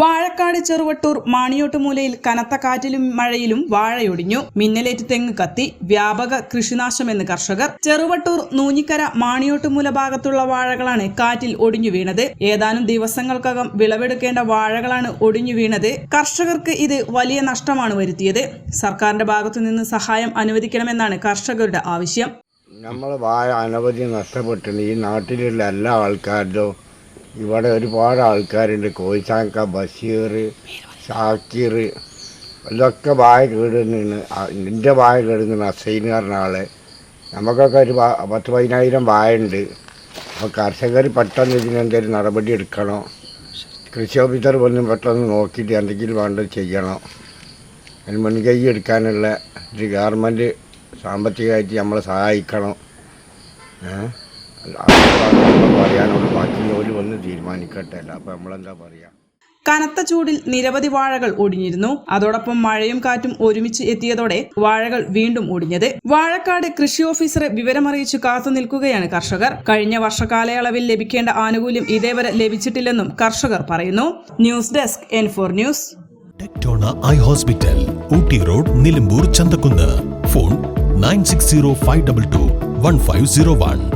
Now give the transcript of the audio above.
Vazhakkad Cheruvattoor മാണിയോട്ടുമൂലയിൽ കനത്ത കാറ്റിലും മഴയിലും വാഴയൊടിഞ്ഞു. മിന്നലേറ്റ് തെങ്ങ് കത്തി വ്യാപക കൃഷിനാശമെന്ന് കർഷകർ. ചെറുവട്ടൂർ നൂഞ്ഞിക്കര മാണിയോട്ടുമൂല ഭാഗത്തുള്ള വാഴകളാണ് കാറ്റിൽ ഒടിഞ്ഞു വീണത്. ഏതാനും ദിവസങ്ങൾക്കകം വിളവെടുക്കേണ്ട വാഴകളാണ് ഒടിഞ്ഞു വീണത്. കർഷകർക്ക് ഇത് വലിയ നഷ്ടമാണ് വരുത്തിയത്. സർക്കാരിന്റെ ഭാഗത്തു നിന്ന് സഹായം അനുവദിക്കണമെന്നാണ് കർഷകരുടെ ആവശ്യം. നമ്മൾ വാഴ അനവധി നഷ്ടപ്പെട്ടിട്ടുണ്ട്. ഈ നാട്ടിലുള്ള എല്ലാ ആൾക്കാരിലും ഇവിടെ ഒരുപാട് ആൾക്കാരുണ്ട്. കോയിസാക്ക ബഷീർ ഷാക്കിർ ഇതൊക്കെ വായ കേടുന്നാണ് എന്റെ വായ കേടുന്ന അസൈൻ പറഞ്ഞ ആൾ. നമുക്കൊക്കെ ഒരു പത്ത് പതിനായിരം വായുണ്ട്. അപ്പോൾ കർഷകർ പെട്ടെന്ന് ഇതിനെന്തെങ്കിലും നടപടി എടുക്കണോ? കൃഷി ഓഫീസർ വന്ന് പെട്ടെന്ന് നോക്കിയിട്ട് എന്തെങ്കിലും വേണ്ടത് ചെയ്യണം? അതിന് മുൻകൈ എടുക്കാനുള്ള ഒരു ഗവൺമെന്റ് സാമ്പത്തികമായിട്ട് നമ്മളെ സഹായിക്കണം? ഏഹ് തീരുമാനിക്കട്ടെ അല്ല. അപ്പം നമ്മളെന്താ പറയുക കനത്ത ചൂടിൽ നിരവധി വാഴകൾ ഒടിഞ്ഞിരുന്നു. അതോടൊപ്പം മഴയും കാറ്റും ഒരുമിച്ച് എത്തിയതോടെ വാഴകൾ വീണ്ടും ഒടിഞ്ഞത്. വാഴക്കാട് കൃഷി ഓഫീസറെ വിവരമറിയിച്ചു കാത്തു നിൽക്കുകയാണ് കർഷകർ. കഴിഞ്ഞ വർഷകാലയളവിൽ ലഭിക്കേണ്ട ആനുകൂല്യം ഇതേവരെ ലഭിച്ചിട്ടില്ലെന്നും കർഷകർ പറയുന്നു. News desk N four news. Tectona eye hospital Ooty road Nilambur Chanthakkunnu. Phone nine six zero five double two one five zero one.